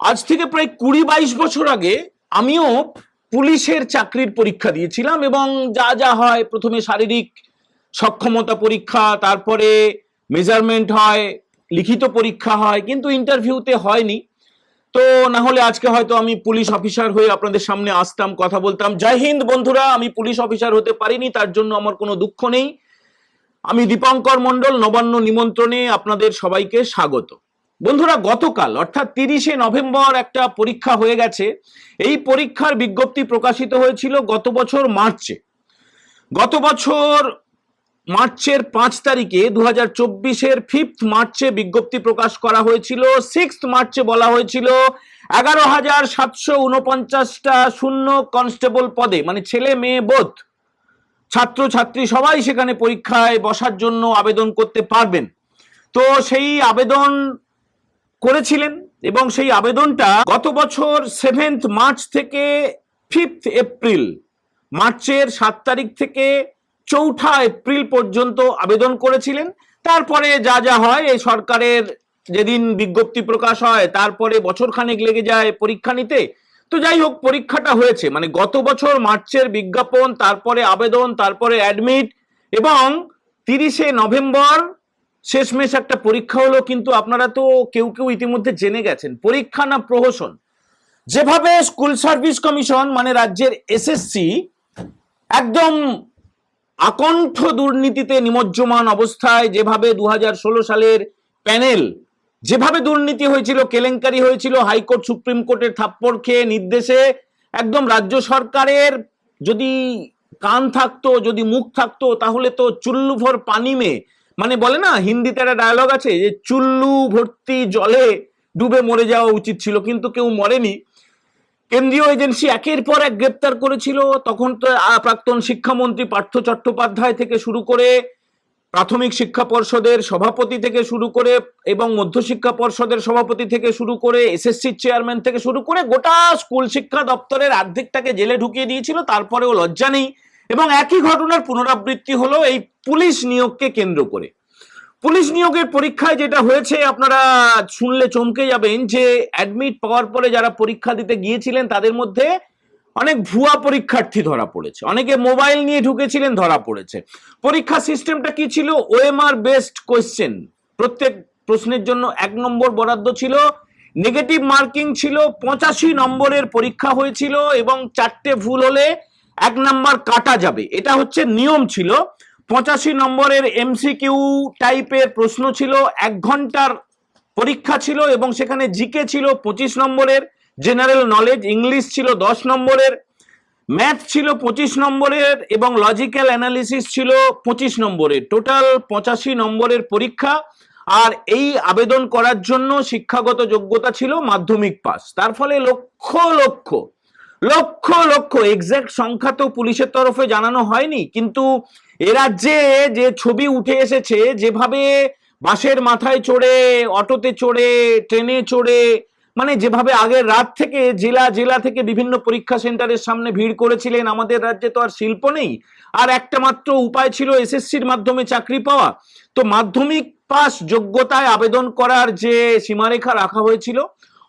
আজ থেকে প্রায় কুড়ি বাইশ বছর আগে আমিও পুলিশের চাকরির পরীক্ষা দিয়েছিলাম এবং যা যা হয়, প্রথমে শারীরিক সক্ষমতা পরীক্ষা, তারপরে মেজারমেন্ট হয়, লিখিত পরীক্ষা হয়, কিন্তু ইন্টারভিউতে হয়নি। তো না হলে আজকে হয়তো আমি পুলিশ অফিসার হয়ে আপনাদের সামনে আসতাম, কথা বলতাম। জয় হিন্দ বন্ধুরা, আমি পুলিশ অফিসার হতে পারিনি, তার জন্য আমার কোনো দুঃখ নেই। আমি দীপঙ্কর মণ্ডল, নবান্ন নিমন্ত্রণে আপনাদের সবাইকে স্বাগত। বন্ধুরা, গতকাল, অর্থাৎ তিরিশে নভেম্বর একটা পরীক্ষা হয়ে গেছে। এই পরীক্ষার বিজ্ঞপ্তি প্রকাশিত হয়েছিল গত বছর মার্চে। গত বছর মার্চের পাঁচ তারিখে দু হাজার চব্বিশের ফিফথ মার্চে বিজ্ঞপ্তি প্রকাশ করা হয়েছিল। সিক্সথ মার্চে বলা হয়েছিল এগারো হাজার সাতশো উনপঞ্চাশটা শূন্য কনস্টেবল পদে মানে ছেলে, মেয়ে বোধ ছাত্র, ছাত্রী সবাই সেখানে পরীক্ষায় বসার জন্য আবেদন করতে পারবেন। তো সেই আবেদন করেছিলেন এবং সেই আবেদনটা গত বছর সেভেন্থ মার্চ থেকে ফিফথ এপ্রিল মার্চের সাত তারিখ থেকে চৌঠা এপ্রিল পর্যন্ত আবেদন করেছিলেন। তারপরে যা যা হয়, এই সরকারের যেদিন বিজ্ঞপ্তি প্রকাশ হয়, তারপরে বছর খানেক লেগে যায় পরীক্ষা নিতে। তো যাই হোক, পরীক্ষাটা হয়েছে। মানে গত বছর মার্চের বিজ্ঞাপন, তারপরে আবেদন, তারপরে অ্যাডমিট এবং তিরিশে নভেম্বর শেষমেশ একটা পরীক্ষা হলো, কিন্তু আপনারা তো কেউ কেউ ইতিমধ্যে জেনে গেছেন। পরীক্ষা না প্রহসন। যেভাবে স্কুল সার্ভিস কমিশন মানে রাজ্যের এসএসসি, একদম আকণ্ঠ দুর্নীতিতে নিমজ্জমান অবস্থায়, যেভাবে দু হাজার ষোলো সালের প্যানেল, যেভাবে দুর্নীতি হয়েছিল, কেলেঙ্কারি হয়েছিল, হাইকোর্ট, সুপ্রিম কোর্টের থাপ্পড় খেয়ে নির্দেশে একদম রাজ্য সরকারের যদি কান থাকতো, যদি মুখ থাকতো, তাহলে তো চুল্লুভর পানি মে মানে বলে না, হিন্দিতে একটা ডায়লগ আছে যে, চুল্লু ভর্তি জলে ডুবে মরে যাওয়া উচিত ছিল, কিন্তু কেউ মরেনি। কেন্দ্রীয় এজেন্সি একের পর এক গ্রেপ্তার করেছিল। তখন তো প্রাক্তন শিক্ষামন্ত্রী পার্থ চট্টোপাধ্যায় থেকে শুরু করে প্রাথমিক শিক্ষা পর্ষদের সভাপতি থেকে শুরু করে এবং মধ্যশিক্ষা পর্ষদের সভাপতি থেকে শুরু করে এসএসসির চেয়ারম্যান থেকে শুরু করে গোটা স্কুল শিক্ষা দপ্তরের অর্ধেকটাকে জেলে ঢুকিয়ে দিয়েছিল, তারপরেও লজ্জা নেই। এবং একই ঘটনার পুনরাবৃত্তি হলো এই পুলিশ নিয়োগকে কেন্দ্র করে। পুলিশ নিয়োগের পরীক্ষায় যেটা হয়েছে, আপনারা শুনলে চমকে যাবেন যে অ্যাডমিট পাওয়ার পরে যারা পরীক্ষা দিতে গিয়েছিলেন, তাদের মধ্যে অনেক ভুয়া পরীক্ষার্থী ধরা পড়েছে। অনেকে মোবাইল নিয়ে ঢুকেছিলেন, ধরা পড়েছে। পরীক্ষা সিস্টেমটা কি ছিল? ওএমআর বেসড কোয়েশ্চেন প্রত্যেক প্রশ্নের জন্য এক নম্বর বরাদ্দ ছিল। নেগেটিভ মার্কিং ছিল। পঁচাশি নম্বরের পরীক্ষা হয়েছিল এবং চারটে ভুল হলে এক নাম্বার কাটা যাবে। এটা হচ্ছে নিয়ম ছিল। পঁচাশি নম্বরের এমসিকিউ টাইপের প্রশ্ন ছিল, এক ঘণ্টার পরীক্ষা ছিল এবং সেখানে জিকে ছিল পঁচিশ নম্বরের জেনারেল নলেজ ইংলিশ ছিল দশ নম্বরের ম্যাথ ছিল পঁচিশ নম্বরের এবং লজিক্যাল অ্যানালিসিস ছিল পঁচিশ নম্বরের। টোটাল পঁচাশি নম্বরের পরীক্ষা আর এই আবেদন করার জন্য শিক্ষাগত যোগ্যতা ছিল মাধ্যমিক পাস। তার ফলে লক্ষ লক্ষ লক্ষ লক্ষ এক্সাক্ট সংখ্যা তো পুলিশের তরফে জানানো হয়নি, কিন্তু এ রাজ্যে যে ছবি উঠে এসেছে, যেভাবে বাসের মাথায় চড়ে, অটোতে চড়ে, ট্রেনে চড়ে মানে যেভাবে আগের রাত থেকে জেলা জেলা থেকে বিভিন্ন পরীক্ষা সেন্টারের সামনে ভিড় করেছিলেন, আমাদের রাজ্যে তো আর শিল্প নেই। আর একটা মাত্র উপায় ছিল এসএসসির মাধ্যমে চাকরি পাওয়া। তো মাধ্যমিক পাস যোগ্যতায় আবেদন করার যে সীমারেখা রাখা হয়েছিল,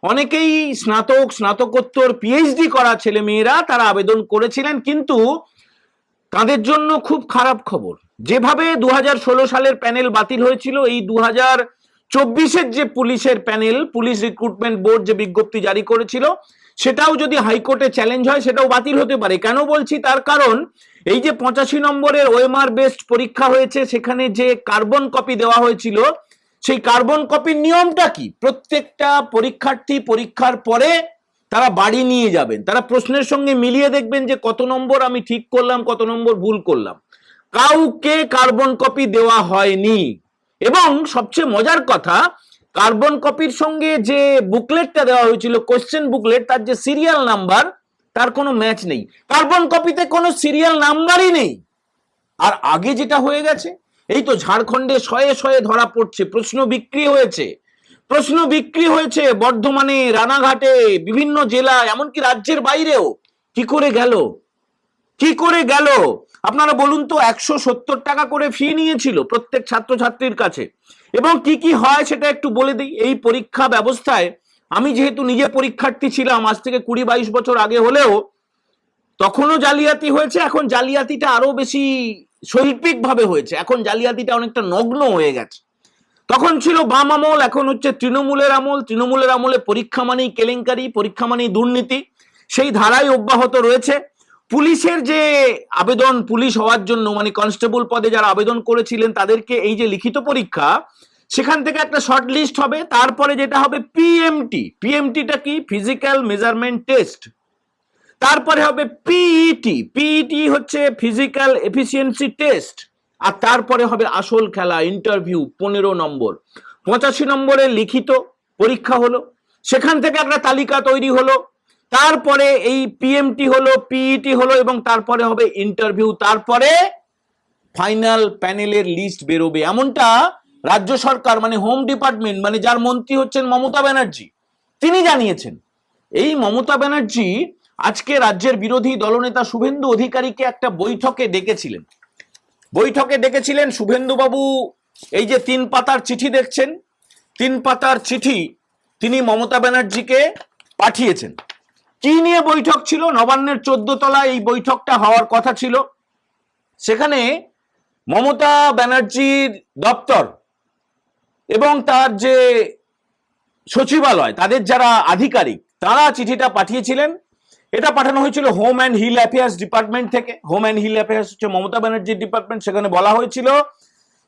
অনেকেই স্নাতক, স্নাতকোত্তর পিএইচডি করা ছেলে মেয়েরা তারা আবেদন করেছিলেন, কিন্তু তাদের জন্য খুব খারাপ খবর। যেভাবে দু হাজার ষোলো সালের প্যানেল বাতিল হয়েছিল, এই দু চব্বিশের যে পুলিশের প্যানেল, পুলিশ রিক্রুটমেন্ট বোর্ড যে বিজ্ঞপ্তি জারি করেছিল, সেটাও যদি হাইকোর্টে চ্যালেঞ্জ হয়, সেটাও বাতিল হতে পারে। কেন বলছি? তার কারণ, এই যে পঁচাশি নম্বরের ওএমআর বেসড পরীক্ষা হয়েছে, সেখানে যে কার্বন কপি দেওয়া হয়েছিল, সেই কার্বন কপির নিয়মটা কি? প্রত্যেকটা পরীক্ষার্থী পরীক্ষার পরে তারা বাড়ি নিয়ে যাবেন, তারা প্রশ্নের সঙ্গে মিলিয়ে দেখবেন যে কত নম্বর আমি ঠিক করলাম, কত নম্বর ভুল করলাম। কাউকে কার্বন কপি দেওয়া হয়নি। এবং সবচেয়ে মজার কথা কার্বন কপির সঙ্গে যে বুকলেটটা দেওয়া হয়েছিল কোশ্চেন বুকলেট তার যে সিরিয়াল নাম্বার তার কোনো ম্যাচ নেই। কার্বন কপিতে কোনো সিরিয়াল নাম্বারই নেই। আর আগে যেটা হয়ে গেছে, এই তো ঝাড়খণ্ডে শয়ে শয়ে ধরা পড়ছে, প্রশ্ন বিক্রি হয়েছে। প্রশ্ন বিক্রি হয়েছে বর্ধমানে, রানাঘাটে, বিভিন্ন জেলা এমনকি রাজ্যের বাইরেও। কি করে গেল? কি করে গেল? আপনারা বলুন তো, একশো সত্তর টাকা করে ফি নিয়েছিল প্রত্যেক ছাত্রছাত্রীর কাছে। এবং কি কি হয় সেটা একটু বলে দিই। এই পরীক্ষা ব্যবস্থায় আমি যেহেতু নিজে পরীক্ষার্থী ছিলাম, আজ থেকে কুড়ি বাইশ বছর আগে হলেও, তখনও জালিয়াতি হয়েছে, এখন জালিয়াতিটা আরও বেশি শৈল্পিক ভাবে হয়েছে। এখন জালিয়াতিটা অনেকটা নগ্ন হয়ে গেছে। তখন ছিল বাম আমল, এখন হচ্ছে তৃণমূলের আমল। তৃণমূলের আমলে পরীক্ষা মানেই কেলেঙ্কারি, পরীক্ষা মানেই দুর্নীতি। সেই ধারাই অব্যাহত রয়েছে। পুলিশের যে আবেদন, পুলিশ হওয়ার জন্য মানে কনস্টেবল পদে যারা আবেদন করেছিলেন, তাদেরকে এই যে লিখিত পরীক্ষা, সেখান থেকে একটা শর্ট লিস্ট হবে। তারপরে যেটা হবে পিএমটি পিএমটিটা কি? ফিজিক্যাল মেজারমেন্ট টেস্ট তারপরে হবে পিইটি পিইটি হচ্ছে ফিজিক্যাল এফিসিয়েন্সি টেস্ট আর তারপরে হবে আসল খেলা ইন্টারভিউ পনেরো নম্বর। পঁচাশি নম্বরে লিখিত পরীক্ষা হলো। সেখান থেকে একটা তালিকা তৈরি হলো। তারপরে এই পিএমটি হলো পিইটি হলো এবং তারপরে হবে ইন্টারভিউ তারপরে ফাইনাল প্যানেলের লিস্ট বেরোবে। এমনটা রাজ্য সরকার মানে হোম ডিপার্টমেন্ট মানে যার মন্ত্রী হচ্ছেন মমতা ব্যানার্জি, তিনি জানিয়েছেন। এই মমতা ব্যানার্জি আজকে রাজ্যের বিরোধী দলনেতা শুভেন্দু অধিকারীকে একটা বৈঠকে ডেকেছিলেন। বৈঠকে ডেকেছিলেন শুভেন্দুবাবু। এই যে তিন পাতার চিঠি দেখছেন, তিন পাতার চিঠি তিনি মমতা ব্যানার্জিকে পাঠিয়েছেন। কি নিয়ে বৈঠক ছিল? নবান্নের চোদ্দ তলায় এই বৈঠকটা হওয়ার কথা ছিল। সেখানে মমতা ব্যানার্জির দপ্তর এবং তার যে সচিবালয়, তাদের যারা আধিকারিক, তারা চিঠিটা পাঠিয়েছিলেন। এটা পাঠানো হয়েছিল home and hill affairs department থেকে। হোম অ্যান্ড হিল অ্যাফেয়ার্স হচ্ছে মমতা ব্যানার্জির ডিপার্টমেন্ট সেখানে বলা হয়েছিল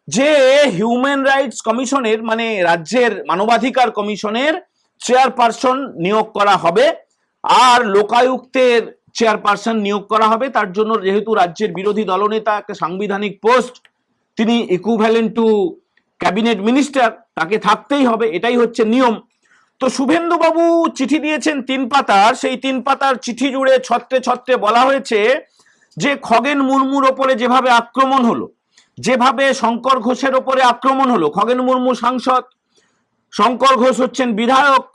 যে হিউম্যান রাইটস কমিশনের মানে রাজ্যের মানবাধিকার কমিশনের চেয়ারপারসন নিয়োগ করা হবে, আর লোকায়ুক্তের চেয়ারপারসন নিয়োগ করা হবে। তার জন্য যেহেতু রাজ্যের বিরোধী দলনেতা, একটা সাংবিধানিক পোস্ট তিনি ইকুভ্যালেন্ট টু ক্যাবিনেট মিনিস্টার তাকে থাকতেই হবে। এটাই হচ্ছে নিয়ম। তো শুভেন্দু বাবু চিঠি দিয়েছেন তিন পাতার। সেই তিন পাতার চিঠি জুড়ে ছত্রে ছত্রে বলা হয়েছে যে খগেন মুর্মুর ওপরে যেভাবে আক্রমণ হলো, যেভাবে শঙ্কর ঘোষের ওপরে আক্রমণ হলো, খগেন মুর্মু সাংসদ, শঙ্কর ঘোষ হচ্ছেন বিধায়ক,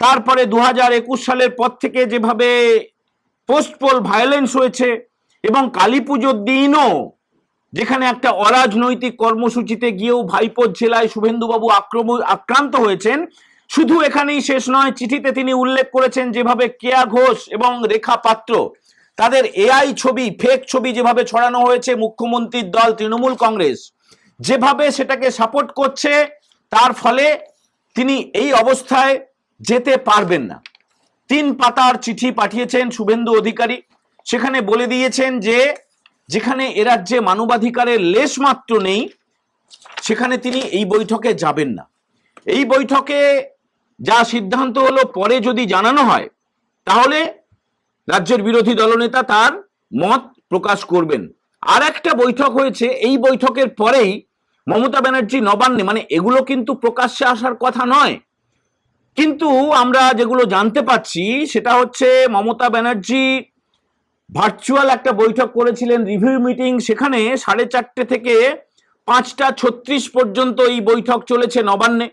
তারপরে দু হাজার একুশ সালের পর থেকে যেভাবে পোস্টপোল ভায়োলেন্স হয়েছে এবং কালী পুজোর দিনও যেখানে একটা অরাজনৈতিক কর্মসূচিতে গিয়েও ভাইপোর জেলায় শুভেন্দুবাবু আক্রমণ আক্রান্ত হয়েছেন শুধু এখানেই শেষ নয়, চিঠিতে তিনি উল্লেখ করেছেন যেভাবে কেয়া ঘোষ এবং রেখা পাত্র তাদের এআই ছবি ফেক ছবি যেভাবে ছড়ানো হয়েছে মুখ্যমন্ত্রীর দল তৃণমূল কংগ্রেস, যেভাবে সেটাকে সাপোর্ট করছে, তার ফলে তিনি এই অবস্থায় যেতে পারবেন না। তিন পাতার চিঠি পাঠিয়েছেন শুভেন্দু অধিকারী, সেখানে বলে দিয়েছেন যে, যেখানে এ রাজ্যে মানবাধিকারের লেশ মাত্র নেই, সেখানে তিনি এই বৈঠকে যাবেন না। এই বৈঠকে যা সিদ্ধান্ত হলো পরে যদি জানানো হয়, তাহলে রাজ্যের বিরোধী দলনেতা তার মত প্রকাশ করবেন। আর একটা বৈঠক হয়েছে, এই বৈঠকের পরেই মমতা ব্যানার্জি নবান্নে মানে এগুলো কিন্তু প্রকাশ্যে আসার কথা নয়। কিন্তু আমরা যেগুলো জানতে পাচ্ছি, সেটা হচ্ছে মমতা ব্যানার্জি ভার্চুয়াল একটা বৈঠক করেছিলেন, রিভিউ মিটিং, সেখানে সাড়ে চারটে থেকে পাঁচটা ছত্রিশ পর্যন্ত এই বৈঠক চলেছে নবান্নে।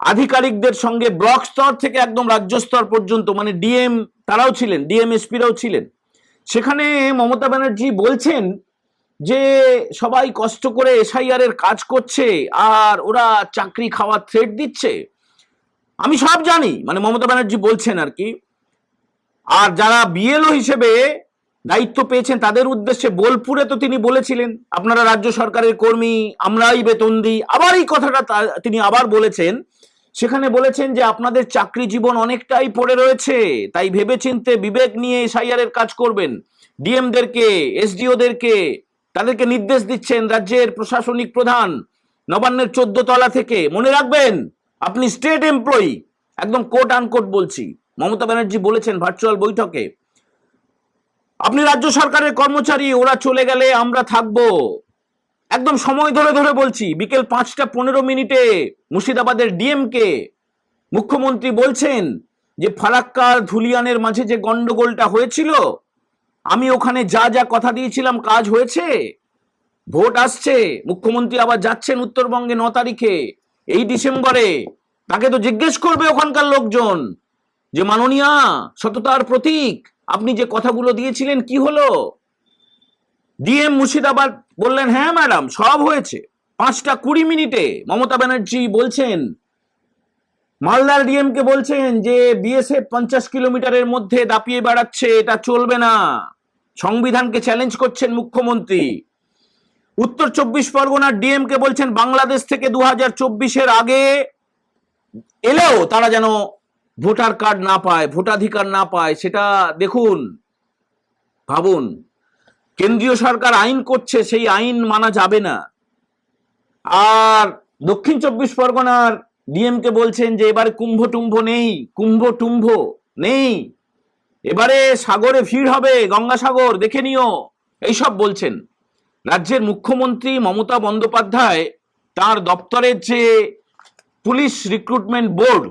আধিকারিকদের সঙ্গে ব্লক স্তর থেকে একদম রাজ্য স্তর পর্যন্ত মানে ডিএম তারাও ছিলেন, ডিএম এসপিরাও ছিলেন। সেখানে মমতা ব্যানার্জি বলছেন যে সবাই কষ্ট করে এসআইআর এর কাজ করছে আর ওরা চাকরি খাওয়ার থ্রেট দিচ্ছে। আমি সব জানি মানে মমতা ব্যানার্জি বলছেন আর কি। আর যারা বিএলও হিসেবে দায়িত্ব পেয়েছেন, তাদের উদ্দেশ্যে বোলপুরে তো তিনি বলেছিলেন, আপনারা রাজ্য সরকারের কর্মী, আমরাই বেতন দিই। আবার এই কথাটা তিনি আবার বলেছেন সেখানে বলেছেন যে আপনাদের চাকরি জীবন অনেকটাই পড়ে রয়েছে, তাই ভেবেচিন্তে বিবেক নিয়ে এসআইআর এর কাজ করবেন। ডিএমদেরকে, এসডিওদেরকে, তাদেরকে নির্দেশ দিচ্ছেন রাজ্যের প্রশাসনিক প্রধান নবান্নের চোদ্দ তলা থেকে। মনে রাখবেন, আপনি স্টেট এমপ্লয়ি, একদম কোট আনকোট বলছি। মমতা ব্যানার্জি বলেছেন ভার্চুয়াল বৈঠকে। আপনি রাজ্য সরকারের কর্মচারী, ওরা চলে গেলে আমরা থাকব। একদম সময় ধরে ধরে বলছি, বিকেল পাঁচটা পনেরো মিনিটে মুর্শিদাবাদের ডিএমকে মুখ্যমন্ত্রী বলছেন যে ফারাক্কার ধুলিয়ানের মাঝে যে গন্ডগোলটা হয়েছিল, আমি ওখানে যা যা কথা দিয়েছিলাম কাজ হয়েছে। ভোট আসছে, মুখ্যমন্ত্রী আবার যাচ্ছেন উত্তরবঙ্গে ন তারিখে, এই ডিসেম্বরে। তাকে তো জিজ্ঞেস করবে ওখানকার লোকজন যে, মাননীয়া, সততার প্রতীক, আপনি যে কথাগুলো দিয়েছিলেন, কি হলো? ডিএম মুর্শিদাবাদ বললেন হ্যাঁ ম্যাডাম, সব হয়েছে। পাঁচটা কুড়ি মিনিটে মমতা ব্যানার্জি বলছেন, মালদার ডিএমকে বলছেন যে বিএসএফ পঞ্চাশ কিলোমিটারের মধ্যে দাপিয়ে বেড়াচ্ছে, এটা চলবে না। সংবিধানকে চ্যালেঞ্জ করছেন মুখ্যমন্ত্রী। উত্তর চব্বিশ পরগনার ডিএমকে বলছেন, বাংলাদেশ থেকে দু হাজার চব্বিশের আগে এলেও তারা যেন ভোটার কার্ড না পায়, ভোটাধিকার না পায়, সেটা দেখুন, ভাবুন। কেন্দ্রীয় সরকার আইন করছে, সেই আইন মানা যাবে না। আর দক্ষিণ চব্বিশ পরগনার ডিএমকে বলছেন যে, এবারে কুম্ভ টুম্ভ নেই, কুম্ভ টুম্ভ নেই। এবারে সাগরে ভিড় হবে, গঙ্গাসাগর, দেখে নিও, এইসব বলছেন। রাজ্যের মুখ্যমন্ত্রী মমতা বন্দ্যোপাধ্যায় তার দপ্তরের যে পুলিশ রিক্রুটমেন্ট বোর্ড,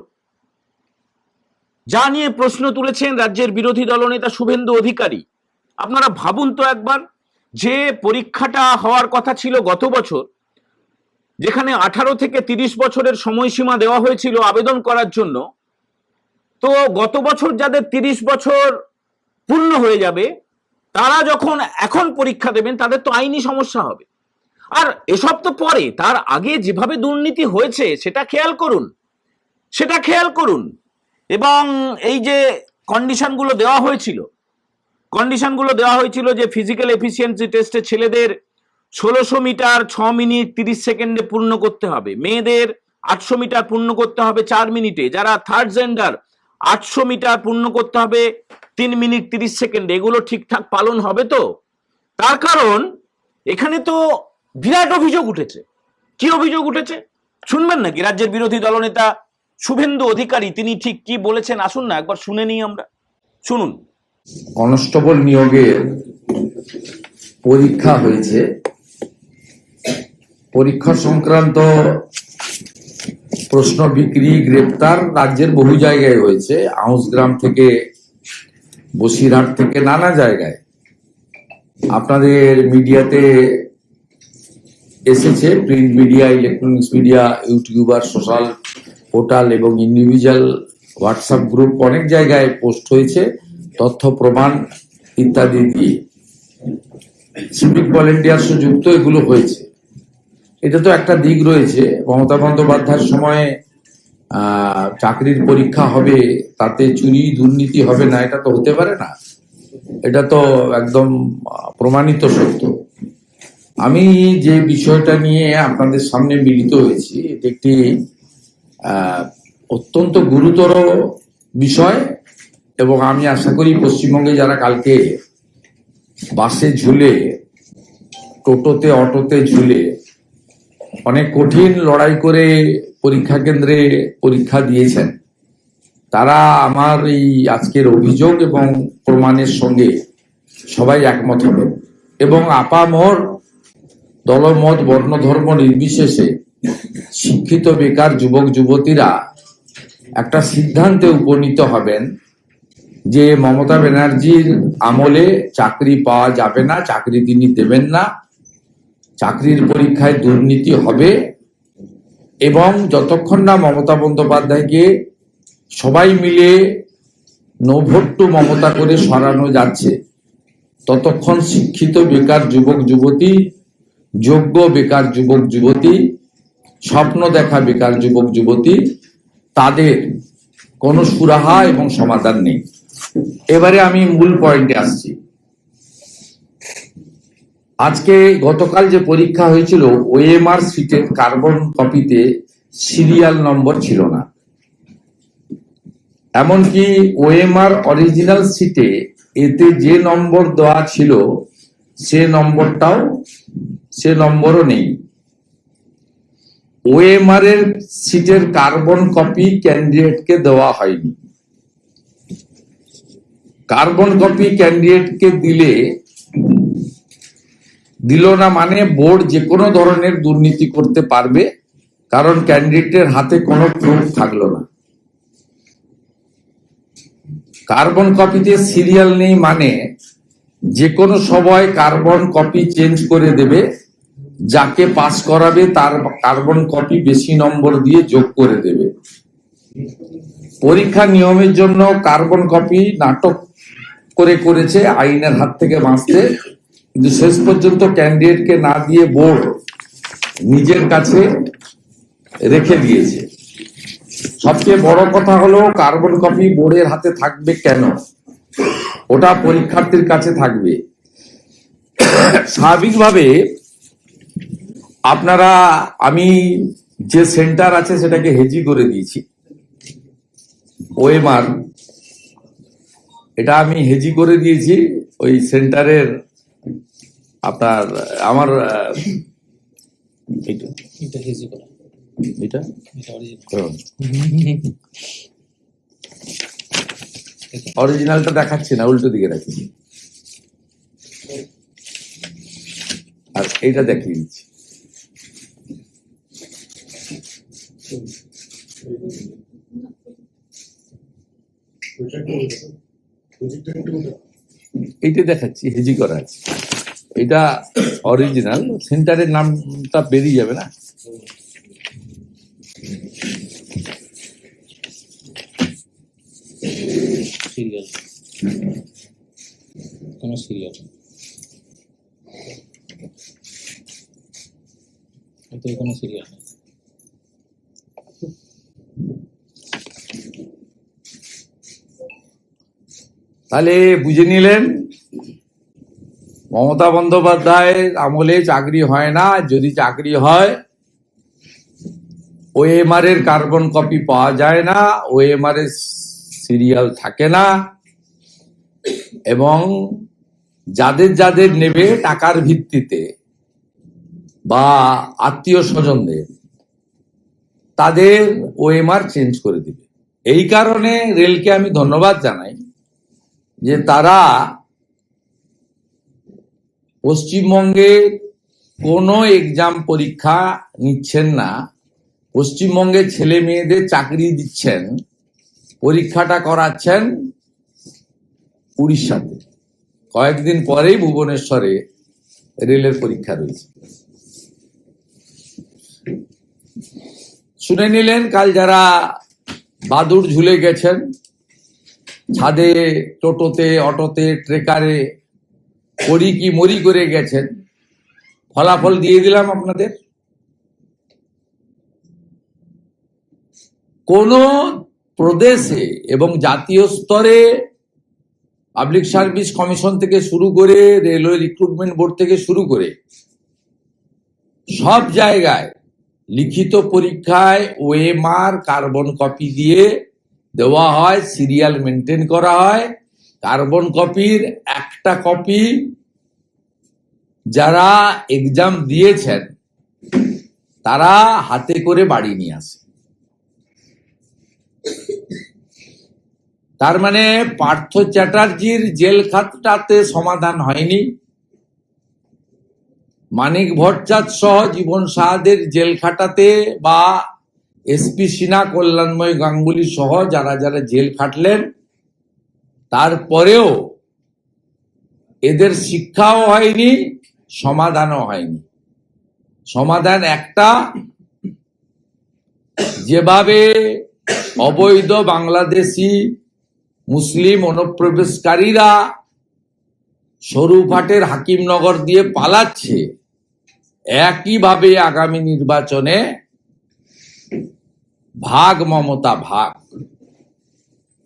যা নিয়ে প্রশ্ন তুলেছেন রাজ্যের বিরোধী দলনেতা শুভেন্দু অধিকারী। আপনারা ভাবুন তো একবার, যে পরীক্ষাটা হওয়ার কথা ছিল গত বছর, যেখানে আঠারো থেকে তিরিশ বছরের সময়সীমা দেওয়া হয়েছিল আবেদন করার জন্য, তো গত বছর যাদের তিরিশ বছর পূর্ণ হয়ে যাবে, তারা যখন এখন পরীক্ষা দেবেন, তাদের তো আইনি সমস্যা হবে। আর এসব তো পরে, তার আগে যেভাবে দুর্নীতি হয়েছে, সেটা খেয়াল করুন, সেটা খেয়াল করুন। এবং এই যে কন্ডিশনগুলো দেওয়া হয়েছিল কন্ডিশনগুলো দেওয়া হয়েছিল যে ফিজিক্যাল এফিসিয়েন্সি টেস্টে ছেলেদের ষোলোশো মিটার ছ মিনিট তিরিশ সেকেন্ডে পূর্ণ করতে হবে। মেয়েদের আটশো মিটার পূর্ণ করতে হবে চার মিনিটে। যারা থার্ড জেন্ডার আটশো মিটার পূর্ণ করতে হবে তিন মিনিট তিরিশ সেকেন্ড। এগুলো ঠিকঠাক পালন হবে তো? তার কারণ, এখানে তো বিরাট অভিযোগ উঠেছে। কি অভিযোগ উঠেছে? শুনবেন নাকি? রাজ্যের বিরোধী দলনেতা শুভেন্দু অধিকারী, তিনি ঠিক কি বলেছেন? আসুন না, একবার শুনে নিই আমরা। শুনুন। কনস্টেবল নিয়োগের পরীক্ষা হয়েছে। পরীক্ষা সংক্রান্ত প্রশ্ন বিক্রি, গ্রেপ্তার রাজ্যের বহু জায়গায় হয়েছে। আউসগ্রাম থেকে, বসিরহাট থেকে নানা জায়গায়। আপনাদের মিডিয়াতে এসেছে, print media, electronics media, YouTuber, social portal এবং ইন্ডিভিজুয়াল হোয়াটসঅ্যাপ গ্রুপ অনেক জায়গায় পোস্ট হয়েছে। তথ্য, প্রমাণ ইত্যাদি দিয়ে সিভিক ভলেন্টিয়ার যুক্ত এগুলো হয়েছে। এটা তো একটা দিক রয়েছে। মমতা বন্দ্যোপাধ্যায়ের সময়ে চাকরির পরীক্ষা হবে, তাতে চুরি, দুর্নীতি হবে না, এটা তো হতে পারে না। এটা তো একদম প্রমাণিত সত্য। আমি যে বিষয়টা নিয়ে আপনাদের সামনে মিলিত হয়েছি, এটি একটি অত্যন্ত গুরুতর বিষয়। এবং আমি আশা করি পশ্চিমবঙ্গে যারা কালকে বাসে ঝুলে, টোটোতে, অটোতে ঝুলে, অনেক কঠিন লড়াই করে পরীক্ষা কেন্দ্রে পরীক্ষা দিয়েছেন, তারা আমার এই আজকের অভিযোগ এবং প্রমাণের সঙ্গে সবাই একমত হবেন। এবং আপামর দলমত বর্ণ ধর্ম নির্বিশেষে শিক্ষিত বেকার যুবক যুবতীরা একটা সিদ্ধান্তে উপনীত হবেন যে মমতা ব্যানার্জির আমলে চাকরি পাওয়া যাবে না, চাকরি তিনি দেবেন না, চাকরির পরীক্ষায় দুর্নীতি হবে এবং যতক্ষণ না মমতা বন্দ্যোপাধ্যায়কে সবাই মিলে নো ভোট টু মমতা করে সরানো যাচ্ছে, ততক্ষণ শিক্ষিত বেকার যুবক যুবতী, যোগ্য বেকার যুবক যুবতী, স্বপ্ন দেখা বেকার যুবক যুবতী, তাদের কোনো সুরাহা এবং সমাধান নেই। এবারে আমি মূল পয়েন্টে আসছি। আজকে গতকাল যে পরীক্ষা হয়েছিল ওএমআর সিটের কার্বন কপিতে সিরিয়াল নম্বর ছিল না। এমনকি ওএমআর অরিজিনাল সিটে এতে যে নম্বর দেওয়া ছিল, সে নম্বরটাও সে নম্বরও নেই। ওএমআর এর সিটের কার্বন কপি ক্যান্ডিডেটকে দেওয়া হয়নি। কার্বন কপি ক্যান্ডিডেটকে দিলে, দিল না মানে বোর্ড যে কোনো ধরনের দুর্নীতি করতে পারবে, কারণ ক্যান্ডিডেটের হাতে কোনো প্রুফ থাকল না। কার্বন কপিতে সিরিয়াল নেই মানে যে কোনো সময় কার্বন কপি চেঞ্জ করে দেবে, যাকে পাস করাবে তার কার্বন কপি বেশি নম্বর দিয়ে যোগ করে দেবে। পরীক্ষা নিয়মের জন্য কার্বন কপি নাটক করে করেছে, আইনের হাত থেকে বাঁচতে। কিন্তু শেষ পর্যন্ত ক্যান্ডিডেটকে না দিয়ে বোর্ড নিজের কাছে রেখে দিয়েছে। সবচেয়ে বড় কথা হলো, কার্বন কপি বোর্ডের হাতে থাকবে কেন? ওটা পরীক্ষার্থীর কাছে থাকবে। স্বাভাবিকভাবে আপনারা, আমি যে সেন্টার আছে সেটাকে হেজি করে দিয়েছি। ওএমআর এটা আমি হেজি করে দিয়েছি। ওই সেন্টারের আপনার আমার এটা হেজি করা। এটা? এটা অরিজিনালটা দেখাচ্ছি না উল্টো দিকে রাখছি আর এইটা দেখিয়ে দিচ্ছি। এইটা দেখাচ্ছি, হেজি করা আছে। এটা অরিজিনাল সেন্টারের নামটা বেরিয়ে যাবে না? সিরিয়াল। কোন সিরিয়াল। কোনো সিরিয়াল নেই তাহলে বুঝে নিলেন, মমতা বন্দ্যোপাধ্যায়ের আমলে চাকরি হয় না, যদি চাকরি হয় ওএমআর এর কার্বন কপি পাওয়া যায় না ওএমআর এর সিরিয়াল থাকে না, এবং যাদের যাদের নেবে টাকার ভিত্তিতে বা আত্মীয় স্বজনদের, তাদের ওএমআর চেঞ্জ করে দিবে। এই কারণে রেলকে আমি ধন্যবাদ জানাই। যে তারা পশ্চিমবঙ্গে কোনো এক্সাম পরীক্ষা নিচ্ছেন না, পশ্চিমবঙ্গে ছেলে মেয়েদের চাকরি দিচ্ছেন, পরীক্ষাটা করাচ্ছেন উড়িষ্যাতে। কয়েকদিন পরেই ভুবনেশ্বরে রেলের পরীক্ষা রয়েছে। শুনে নিলেন কাল যারা বাদুর ঝুলে গেছেন ছাদে, টোটোতে, অটোতে, ট্রেকারে করি কি মরি করে গেছেন? ফলাফল দিয়ে দিলাম আপনাদের। কোন প্রদেশে এবং জাতীয় স্তরে পাবলিক সার্ভিস কমিশন থেকে শুরু করে রেলওয়ে রিক্রুটমেন্ট বোর্ড থেকে শুরু করে সব জায়গায় লিখিত পরীক্ষায় ওএমআর, কার্বন কপি দিয়ে দেওয়া হয় সিরিয়াল মেনটেন করা হয় কার্বন কপির একটা কপি যারা এক্সাম দিয়েছেন, তারা হাতে করে বাড়ি নিয়ে আসে। তার মানে পার্থ চ্যাটার্জির জেল খাতটাতে সমাধান হয়নি। মানিক ভট্টাচার্য সহ জীবন সাহাদের জেল খাটাতে বা এসপি সিনা কল্যাণময় গাঙ্গুলি সহ যারা যারা জেল খাটলেন, তারপরেও এদের শিক্ষাও হয়নি, সমাধানও হয়নি। সমাধান একটা, যেভাবে অবৈধ বাংলাদেশি মুসলিম অনুপ্রবেশকারীরা সরুফাটের হাকিমনগর দিয়ে পালাচ্ছে, একইভাবে আগামী নির্বাচনে ভাগ মমতা ভাগ।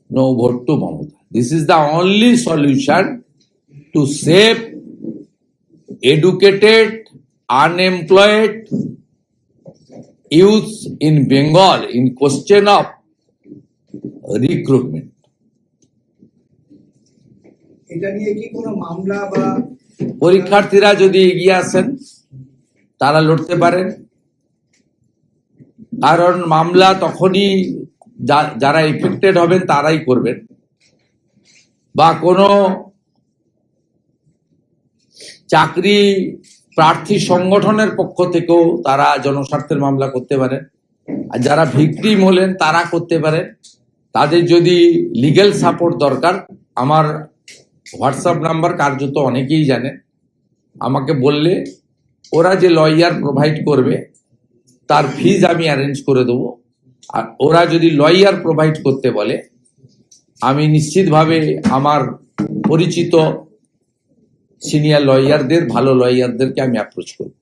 নৌভট্ট Mamata. This is the only solution to save educated unemployed youth in Bengal in question of recruitment এটা নিয়ে কি কোনো পরীক্ষার্থীরা যদি এগিয়ে আসেন তারা লড়তে পারেন। কারণ মামলা তখনই যারা এফেক্টেড হবেন তারাই করবেন। বা কোনো চাকরি প্রার্থী সংগঠনের পক্ষ থেকেও তারা জনস্বার্থের মামলা করতে পারেন আর যারা ভিকটিম হলেন তারা করতে পারেন তাদের যদি লিগ্যাল সাপোর্ট দরকার, আমার হোয়াটসঅ্যাপ নাম্বার কার্যত অনেকেই জানে। আমাকে বললে ওরা যে লয়ার প্রোভাইড করবে তার ফিজ আমি অ্যারেঞ্জ করে দেবো। আর ওরা যদি লয়ার প্রোভাইড করতে বলে, আমি নিশ্চিতভাবে আমার পরিচিত সিনিয়র লয়ারদের ভালো লয়ারদেরকে আমি অ্যাপ্রোচ করব।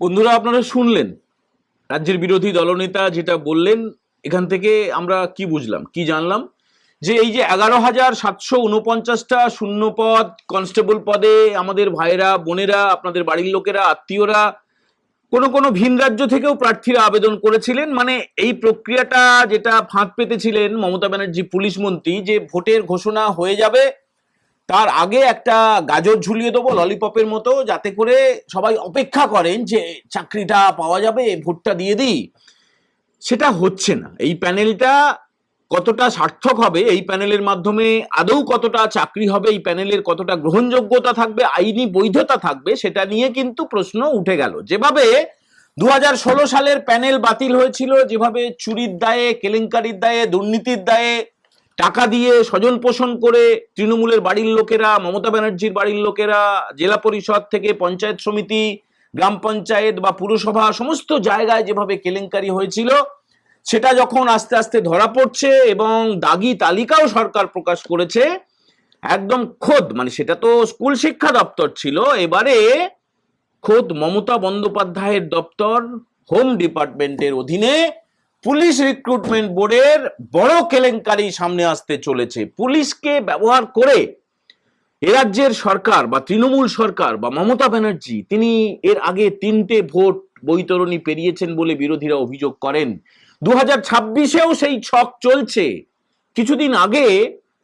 বন্ধুরা, আপনারা শুনলেন রাজ্যের বিরোধী দলনেতা যেটা বললেন, এখান থেকে আমরা কি বুঝলাম, কি জানলাম? যে এই যে এগারো হাজার সাতশো উনপঞ্চাশটা শূন্য পদ কনস্টেবল পদে আমাদের ভাইরা বোনেরা, আপনাদের বাড়ির লোকেরা, আত্মীয়রা কোনো কোনো ভিন রাজ্য থেকেও প্রার্থীরা আবেদন করেছিলেন। মানে এই প্রক্রিয়াটা যেটা ফাঁদ পেতেছিলেন মমতা ব্যানার্জি পুলিশ মন্ত্রী, যে ভোটের ঘোষণা হয়ে যাবে, তার আগে একটা গাজর ঝুলিয়ে দেবো, ললিপপের মতো, যাতে করে সবাই অপেক্ষা করেন যে চাকরিটা পাওয়া যাবে, ভোটটা দিয়ে দিই। সেটা হচ্ছে না। এই প্যানেলটা কতটা সার্থক হবে এই প্যানেলের মাধ্যমে? আদৌ কতটা চাকরি হবে? এই প্যানেলের কতটা গ্রহণযোগ্যতা থাকবে? আইনি বৈধতা থাকবে? সেটা নিয়ে কিন্তু প্রশ্ন উঠে গেল। যেভাবে দু হাজার ষোলো সালের প্যানেল বাতিল হয়েছিল, যেভাবে চুরির দায়ে, কেলেঙ্কারির দায়ে, দুর্নীতির দায়ে টাকা দিয়ে স্বজন পোষণ করে তৃণমূলের বাড়ির লোকেরা, মমতা ব্যানার্জির বাড়ির লোকেরা, জেলা পরিষদ থেকে পঞ্চায়েত সমিতি, গ্রাম পঞ্চায়েত বা পুরসভা, সমস্ত জায়গায় যেভাবে কেলেঙ্কারি হয়েছিল সেটা যখন আস্তে আস্তে ধরা পড়ছে এবং দাগি তালিকাও সরকার প্রকাশ করেছে, একদম খোদ মানে সেটা তো স্কুল শিক্ষা দপ্তর ছিল, এবারে খোদ মমতা বন্দ্যোপাধ্যায়ের দপ্তর হোম ডিপার্টমেন্টের অধীনে পুলিশ রিক্রুটমেন্ট বোর্ডের বড় কেলেঙ্কারি সামনে আসতে চলেছে। পুলিশকে ব্যবহার করে এ রাজ্যের সরকার বা তৃণমূল সরকার বা মমতা ব্যানার্জি, তিনি এর আগে তিনটে ভোট বৈতরণী পেরিয়েছেন বলে বিরোধীরা অভিযোগ করেন। দু হাজার ছাব্বিশেও সেই ছক চলছে। কিছুদিন আগে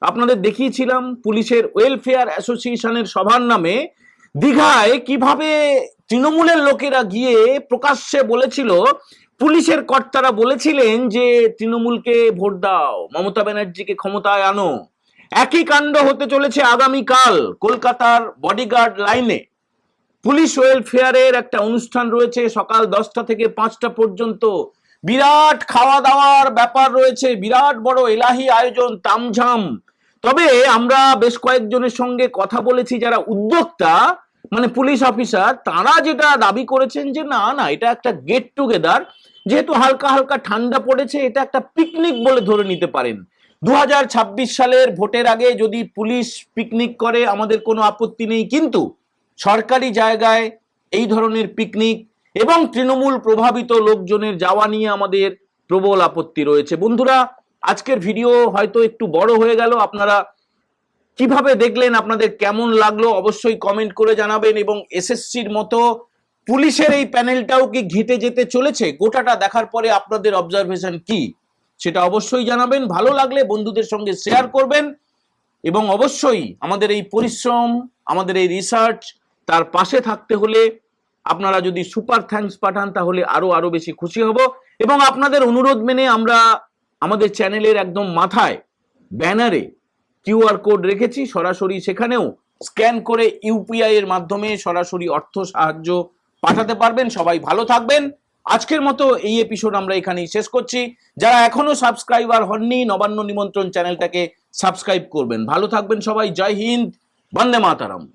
আপনাদের দেখিয়েছিলাম পুলিশের ওয়েলফেয়ার অ্যাসোসিয়েশনের সভার নামে দীঘায় কীভাবে তৃণমূলের লোকেরা গিয়ে প্রকাশ্যে বলেছিল, পুলিশের কর্তারা বলেছিলেন যে তৃণমূলকে ভোট দাও, মমতা ব্যানার্জিকে ক্ষমতায় আনো। একই কাণ্ড হতে চলেছে আগামীকাল কলকাতার বডিগার্ড লাইনে। পুলিশ ওয়েলফেয়ারের একটা অনুষ্ঠান রয়েছে সকাল দশটা থেকে পাঁচটা পর্যন্ত। বিরাট খাওয়া দাওয়ার ব্যাপার রয়েছে, বিরাট বড় এলাহি আয়োজন, তামঝাম। তবে আমরা বেশ কয়েকজনের সঙ্গে কথা বলেছি, যারা উদ্যোক্তা মানে পুলিশ অফিসার, তারা যেটা দাবি করেছেন যে, না না, এটা একটা গেট টুগেদার যেহেতু হালকা হালকা ঠান্ডা পড়েছে, এটা একটা পিকনিক বলে ধরে নিতে পারেন। দু হাজার ছাব্বিশ সালের ভোটের আগে যদি পুলিশ পিকনিক করে, আমাদের কোনো আপত্তি নেই, কিন্তু সরকারি জায়গায় এই ধরনের পিকনিক এবং তৃণমূল প্রভাবিত লোকজনের যাওয়া নিয়ে আমাদের প্রবল আপত্তি রয়েছে। বন্ধুরা, আজকের ভিডিও হয়তো একটু বড় হয়ে গেল। আপনারা কীভাবে দেখলেন, আপনাদের কেমন লাগল, অবশ্যই কমেন্ট করে জানাবেন এবং এসএসসির মতো পুলিশের এই প্যানেলটাও কি ঘেঁটে যেতে চলেছে? গোটাটা দেখার পরে আপনাদের অবজারভেশন কি? সেটা অবশ্যই জানাবেন। ভালো লাগলে বন্ধুদের সঙ্গে শেয়ার করবেন এবং অবশ্যই আমাদের এই পরিশ্রম, আমাদের এই রিসার্চ তার পাশে থাকতে হলে আপনারা যদি সুপার থ্যাঙ্কস পাঠান, তাহলে আরও আরও বেশি খুশি হব। এবং আপনাদের অনুরোধ মেনে আমরা আমাদের চ্যানেলের একদম মাথায় ব্যানারে কিউআর কোড রেখেছি, সরাসরি সেখানেও স্ক্যান করে ইউপিআই এর মাধ্যমে সরাসরি অর্থ সাহায্য পাঠাতে পারবেন। সবাই ভালো থাকবেন। আজকের মতো এই এপিসোড আমরা এখানেই শেষ করছি। যারা এখনও সাবস্ক্রাইবার হননি, নবান্ন নিমন্ত্রণ চ্যানেলটাকে সাবস্ক্রাইব করবেন। ভালো থাকবেন সবাই। জয় হিন্দ। বন্দে মাতারাম।